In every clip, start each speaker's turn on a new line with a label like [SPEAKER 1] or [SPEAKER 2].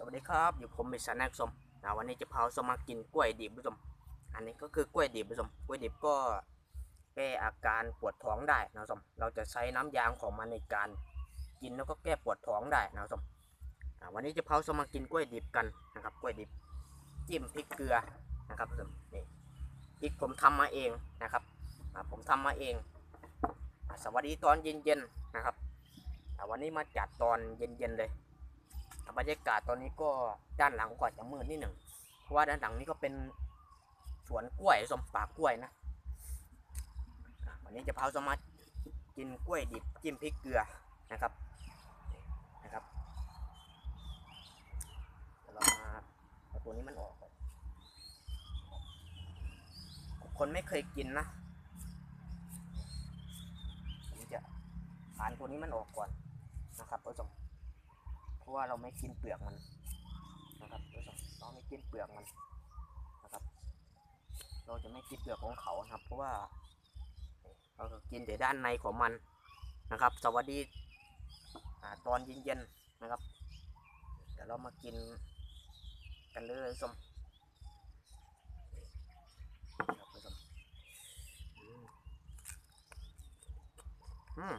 [SPEAKER 1] สวัสดีครับอยู่ผมเป็นสแน็คสมนะวันนี้จะพาสมากินกล้วยดิบผู้ชมอันนี้ก็คือกล้วยดิบผู้ชมกล้วยดิบก็แก้อาการปวดท้องได้นะผู้มเราจะใช้น้ำยางของมันในการกินแล้วก็แก้ปวดท้องได้นะผู้มวันนี้จะพาสมากินกล้วยดิบกันนะครับกล้วยดิบจิ้มพริกเกลือนะครับผู้ชมนี่พริกผมทำมาเองนะครับผมทำมาเอง สวัสดีตอนเย็นๆนะครับอ่วันนี้มาจัดตอนเย็นๆเลย บรรยากาศตอนนี้ก็ด้านหลังก็จะมืดนิดหนึ่งเพราะว่าด้านหลังนี้ก็เป็นสวนกล้วยสมปากกล้วยนะวันนี้จะพาสมากินกล้วยดิบจิ้มพริกเกลือนะครับนะครับเรามาเอาตัวนี้มันออกก่อนคนไม่เคยกินนะผมจะผ่านตัวนี้มันออกก่อนนะครับผู้ชม ราะว่าเราไม่กินเปลือกมันนะครับผู้ชมเราไม่กินเปลือกมันนะครับ เราจะไม่กินเปลือกของเขาครับ เพราะว่า เราจะกินแต่ด้านในของมันนะครับ สวัสดีอตอนเย็นๆนะครับ เดี๋ยวเรามากินกันเลยผู้ชมครับผู้ชมอืม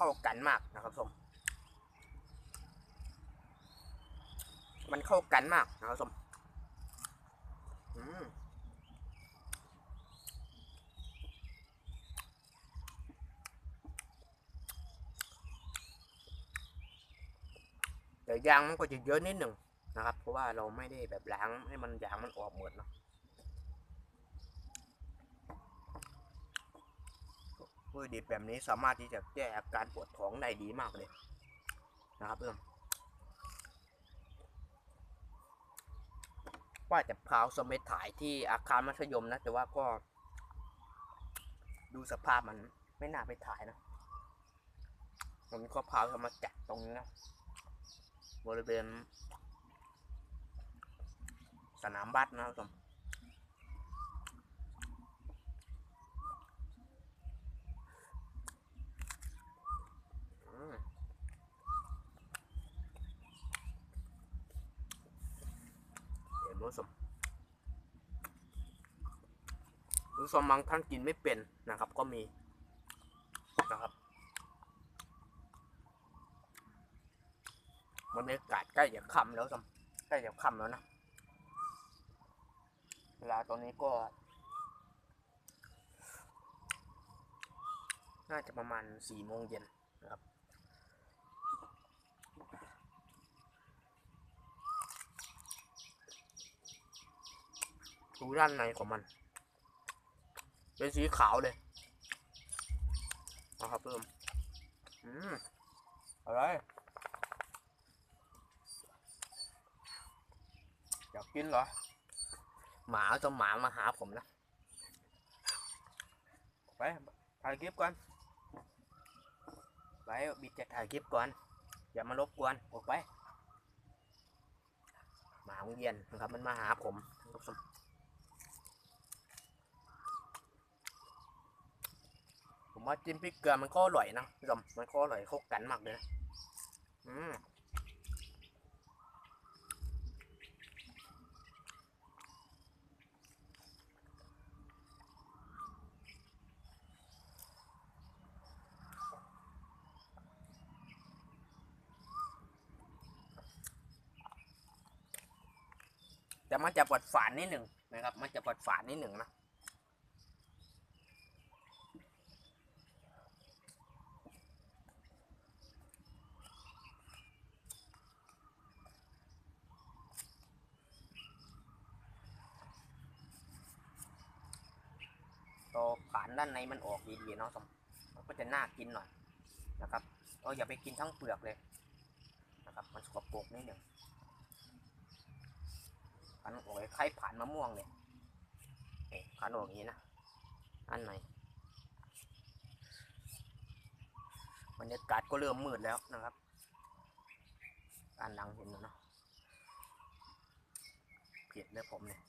[SPEAKER 1] เข้ากันมากนะครับผมมันเข้ากันมากนะครับผมอืมแต่ยางมันก็จะเยอะนิดหนึ่งนะครับ เพราะว่าเราไม่ได้แบบล้างให้มันยางมันออกหมดเนาะ พืชดิบแบบนี้สามารถที่จะแก้อาการปวดท้องได้ดีมากเลยนะครับเพื่อนว่าจะพาวสมัยถ่ายที่อาคารมัธยมนะ แต่ว่าก็ ดูสภาพมันไม่น่าไปถ่ายนะตรงนี้ก็พาวจะมาจัดตรงนี้นะบริเวณสนามบัสนะครับผม อืมเห็น รู้สมรู้สมบางท่านกินไม่เป็นนะครับ ก็มีนะครับบรรยากาศใกล้จะค่ำแล้วสมใกล้จะค่ำแล้วนะเวลาตอนนี้ก็ น่าจะประมาณสี่โมงเย็นนะครับ ดูด้านในของมัน เป็นสีขาวเลยนะครับเพิ่มอืมอะไรอยากกินเหรอ หมาจะหมามาหาผมนะ ไป ถ่ายคลิปก่อน ไปบิดจะถ่ายคลิปก่อน อย่ามารบกวนออกไป หมาโรงเรียนนะครับ มันมาหาผมท่านผู้ช มผมว่าจิ้มพริกเกลือมันก็อร่อยนะผู้ชมมันก็อร่อยเข้ากันมากเลยนะอืมแต่มันจะปวดฝานนิดหนึ่งนะครับ มันจะปวดฝานนิดหนึ่งนะ ตัวผานด้านในมันออกดีๆเนาะสมมันก็จะน่ากินหน่อยนะครับเราอย่าไปกินทั้งเปลือกเลยนะครับ มันสกปรกนิดหนึ่งผันออกคล้ายผ่านมะม่วงเลยนี่ผันออกอย่างนี้นะอันไหนบรรยากาศก็เริ่มมืดแล้วนะครับด้านหลังเห็นแล้วเนาะเผ็ดเลยผมเนี่ย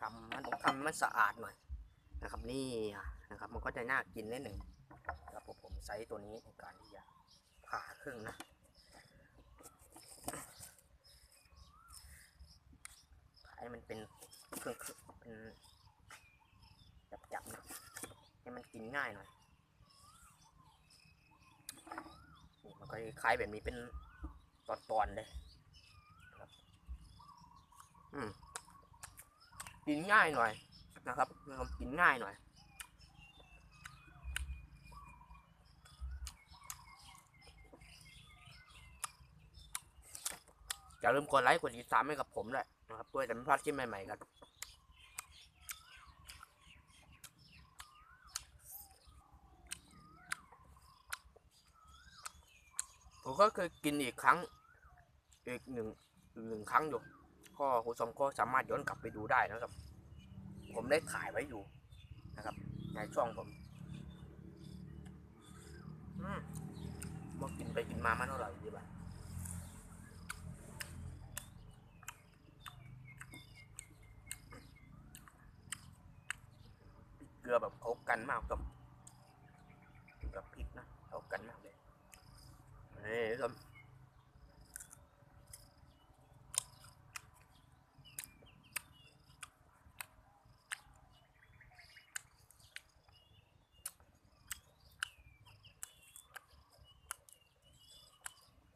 [SPEAKER 1] ทำมันทำมันสะอาดหน่อยนะครับนี่นะครับมันก็จะน่ากินนิดหนึ่งครับผมใช้ตัวนี้ในการที่จะผ่าครึ่งนะผ่าให้มันเป็นเครึ่องเป็นจับๆนะให้มันกินง่ายหน่อยนี่มันก็คล้ายแบบนี้เป็นตอนๆเลยครับอืม กินง่ายหน่อยนะครับกินง่ายหน่อย อย่าลืมกดไลค์กดติดตามให้กับผมด้วยนะครับเพื่อจะไม่พลาดคลิปใหม่ๆกันผมก็เคยกินอีกครั้ง อีกหนึ่งหนึ่งครั้งอยู่ ก็คุณผู้ชมก็สามารถย้อนกลับไปดูได้นะครับ ผมได้ถ่ายไว้อยู่นะครับ ในช่องผมอมากินไปกินมามันอร่อยดีป่ะเกลือแบบเขากันมากกับกับพริกนะเขากันมากเลยนี่ครับ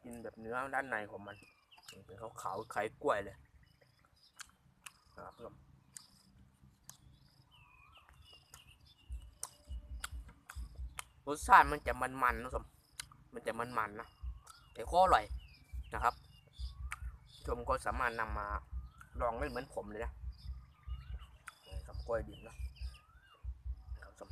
[SPEAKER 1] กินแบบ เนื้อด้านในของมันเป็นขาวขาวๆคล้ายกล้วยเลยนะครับผมรสชาติมันจะมันๆนะสมมันจะมันๆนะแต่ก็อร่อยนะครับ ชมก็สามารถนำมาลองได้เหมือนผมเลยนะกับกล้วยดิบนะครับชม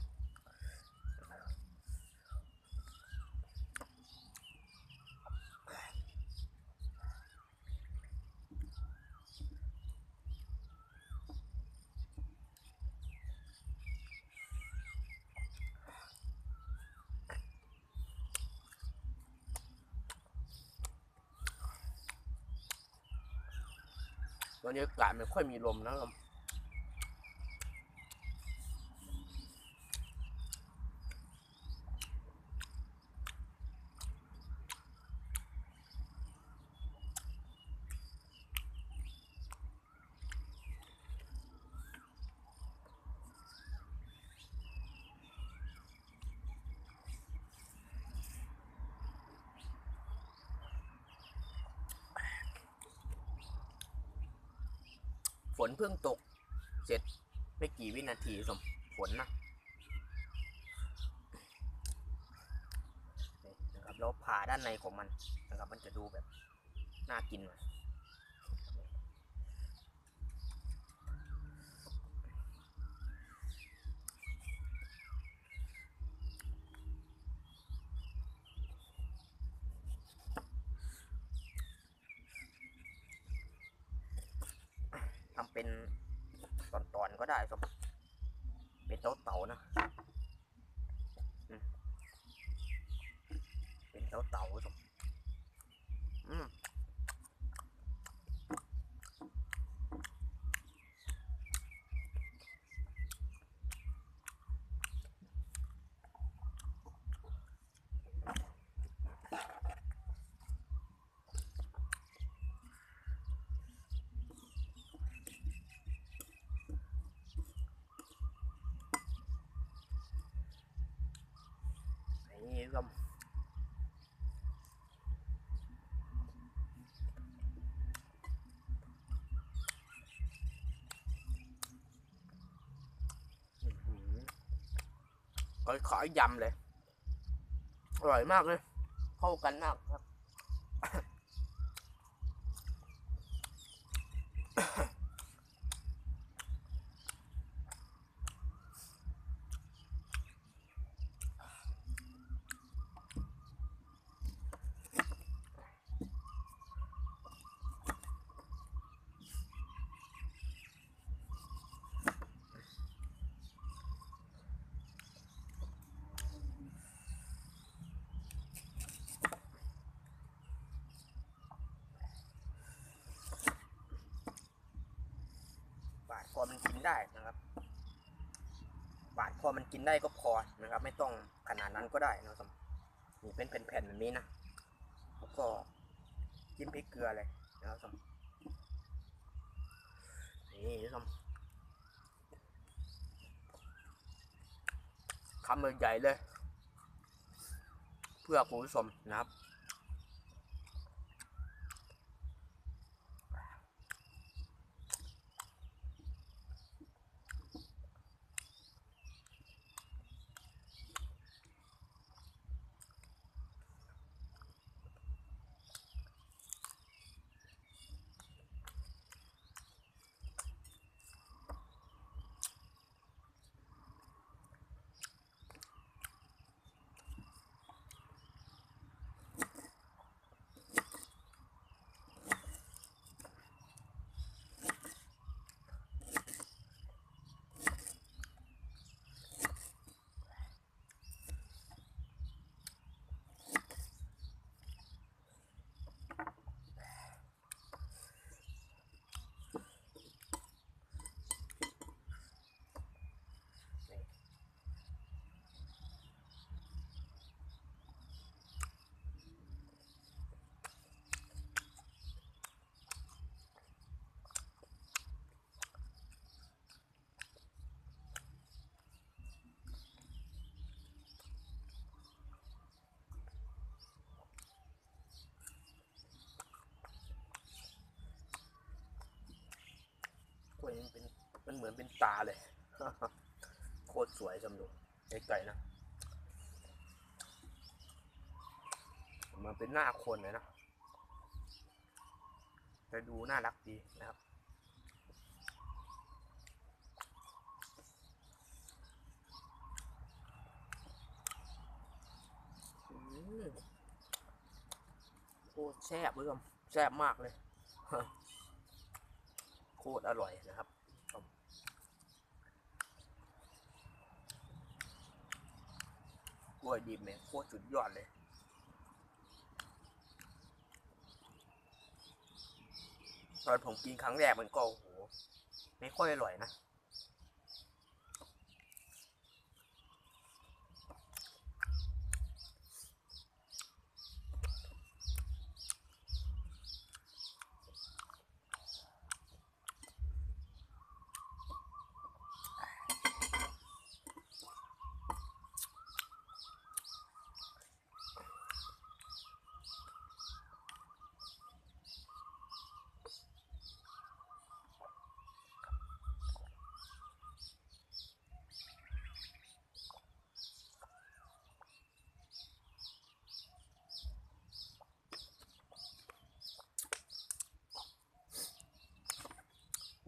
[SPEAKER 1] วันนี้อากาศไม่ค่อยมีลมนะ นเพิ่งตก เสร็จไม่กี่วินาทีสมฝนนะนะครับแล้วผ่าด้านในของมันนะครับมันจะดูแบบน่ากินหน่อยทำ เป็นตอนๆก็ได้สมเป็นเตาเต่านะเป็นเตาเตาๆสมอืม นี่ก็ขายขายยำเลย อร่อยมากเลย เข้ากันมากครับ พอมันกินได้นะครับ บาดพอมันกินได้ก็พอนะครับ ไม่ต้องขนาดนั้นก็ได้นะครับนี่เป็นแผ่นๆแบบนี้นะแล้วก็จิ้มพริกเกลือเลยนะครับนี่นะครับคำใหญ่เลย เพื่อคุณผู้ชมนะครับ เหมือนเป็นตาเลย โคตรสวยจำดูไกลๆนะ มันเป็นหน้าคนเลยนะแต่ดูน่ารักดีนะครับอืมโคตรแซ่บเลยครับแซ่บมากเลย โคตรอร่อยนะครับผม กล้วยดิบเนี่ยโคตรสุดยอดเลย ตอนผมกินครั้งแรกมันก็โอ้โห ไม่ค่อยอร่อยนะ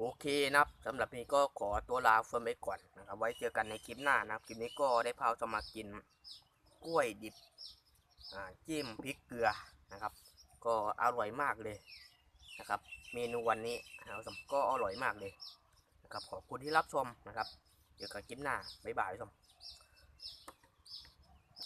[SPEAKER 1] โอเคนะครับสำหรับนี้ก็ขอตัวลาเฟิร์มไปก่อนนะครับ ไว้เจอกันในคลิปหน้านะครับ คลิปนี้ก็ได้พาจะมากินกล้วยดิบจิ้มพริกเกลือนะครับ ก็อร่อยมากเลยนะครับ เมนูวันนี้นะครับก็อร่อยมากเลยนะครับขอบคุณที่รับชมนะครับ เจอกันคลิปหน้าบ๊ายบายทุกคน